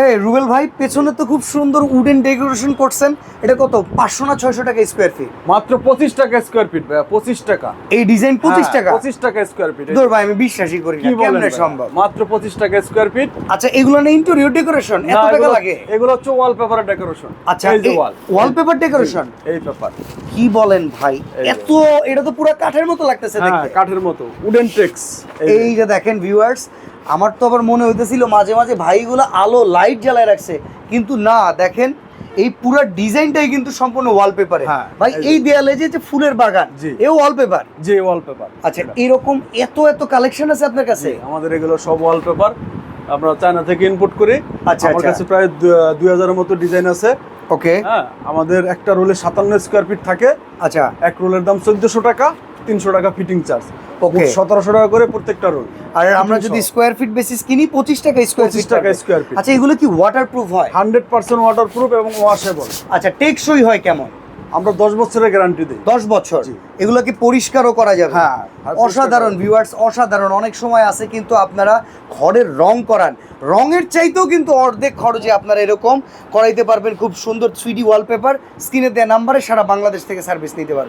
এই রুবেল ভাই পেছনে তো খুব সুন্দর উডেন ডেকোরেশন করছেন। এটা কত? পাঁচশো না ছয়শো টাকা স্কোয়ার ফিট মাত্র পঁচিশ টাকা স্কোয়ার ফিট ভাইয়া পঁচিশ টাকা। এই ডিজাইন পঁচিশ হ্যাঁ, টাকা? পঁচিশ টাকা স্কোয়ার ফিট দূর ভাই আমি বিশ্বাসই করি কি ভাইয়া? সম্ভব? মাত্র পঁচিশ টাকা স্কোয়ার ফিট আচ্ছা এগুলো না ইন্টেরিয়র ডেকোরেশন এত টাকা লাগে? এগুলো হচ্ছে ওয়ালপেপারের ডেকোরেশন আচ্ছা এই ওয়াল ওয়ালপেপার ডেকোরেশন এই পেপার কি বলেন ভাই? এত এটা তো পুরো কাঠের মতো লাগতেছে হ্যাঁ দেখতে। কাঠের মতো। উডেন টেক্স এই যে। দেখেন ভিউয়ার্স আমার তো আবার মনে হইতেছিল মাঝে মাঝে ভাইগুলো আলো লাইট জ্বালায় রাখছে। কিন্তু না দেখেন এই পুরো ডিজাইনটাই কিন্তু সম্পূর্ণ ওয়ালপেপারে হ্যাঁ, ভাই এই। দেয়ালে যে যে ফুলের বাগান। এও ওয়ালপেপার যে ওয়ালপেপার আচ্ছা এরকম এত এত কালেকশন আছে আপনার কাছে? আমাদের এগুলো সব ওয়ালপেপার আমরা চায়না থেকে ইনপুট করি। আচ্ছা, আমার আচ্ছা। কাছে প্রায় দুই হাজারের মতো ডিজাইন আছে। ওকে হ্যাঁ আমাদের একটা রোলে সাতান্ন স্কোয়ার ফিট থাকে। আচ্ছা। এক রোলের দাম চোদ্দশো টাকা। তিনশো টাকা ফিটিং চার্জ Okay. সতেরোশো টাকা করে প্রত্যেকটা রোল আর আমরা যদি স্কোয়ার ফিট বেসিস কিনি পঁচিশ টাকা স্কোয়ার 25 ফিট টাকা square feet। আচ্ছা এগুলো কি ওয়াটার প্রুফ হয়? হান্ড্রেড পার্সেন্ট ওয়াটার প্রুফ এবং ওয়াশেবল আচ্ছা টেকসই হয় কেমন? আমরা দশ বছরের গ্যারান্টি দিই। দশ বছর? জি। এগুলো কি পরিষ্কারও করা যাবে? হ্যাঁ, অসাধারণ ভিউয়ার্স অসাধারণ। অনেক সময় আছে কিন্তু আপনারা ঘরের রং করান। রঙের চাইতেও কিন্তু অর্ধেক খরচে আপনারা এরকম করাইতে পারবেন। খুব সুন্দর থ্রিডি ওয়ালপেপার স্ক্রিনে দেওয়া নাম্বারে সারা বাংলাদেশ থেকে সার্ভিস নিতে পারবেন।